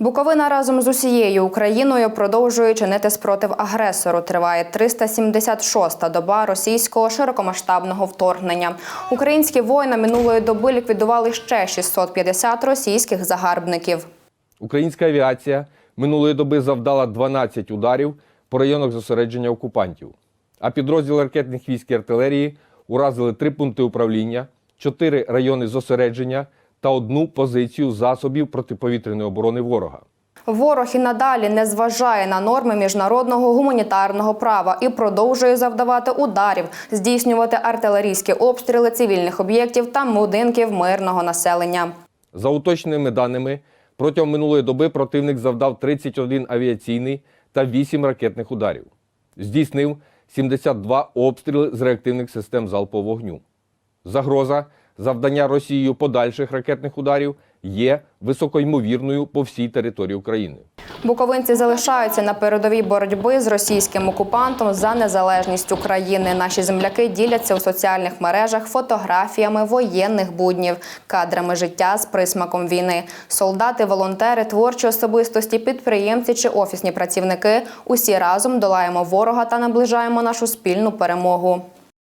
Буковина разом з усією Україною продовжує чинити спротив агресору. Триває 376-та доба російського широкомасштабного вторгнення. Українські воїни минулої доби ліквідували ще 650 російських загарбників. Українська авіація минулої доби завдала 12 ударів по районах зосередження окупантів. А підрозділи ракетних військ і артилерії уразили три пункти управління, чотири райони зосередження та одну позицію засобів протиповітряної оборони ворога. Ворог і надалі не зважає на норми міжнародного гуманітарного права і продовжує завдавати ударів, здійснювати артилерійські обстріли цивільних об'єктів та будинків мирного населення. За уточненими даними, протягом минулої доби противник завдав 31 авіаційний та 8 ракетних ударів. Здійснив 72 обстріли з реактивних систем залпового вогню. Загроза завдання Росією подальших ракетних ударів є високоймовірною по всій території України. Буковинці залишаються на передовій боротьби з російським окупантом за незалежність України. Наші земляки діляться у соціальних мережах фотографіями воєнних буднів, кадрами життя з присмаком війни. Солдати, волонтери, творчі особистості, підприємці чи офісні працівники усі разом долаємо ворога та наближаємо нашу спільну перемогу.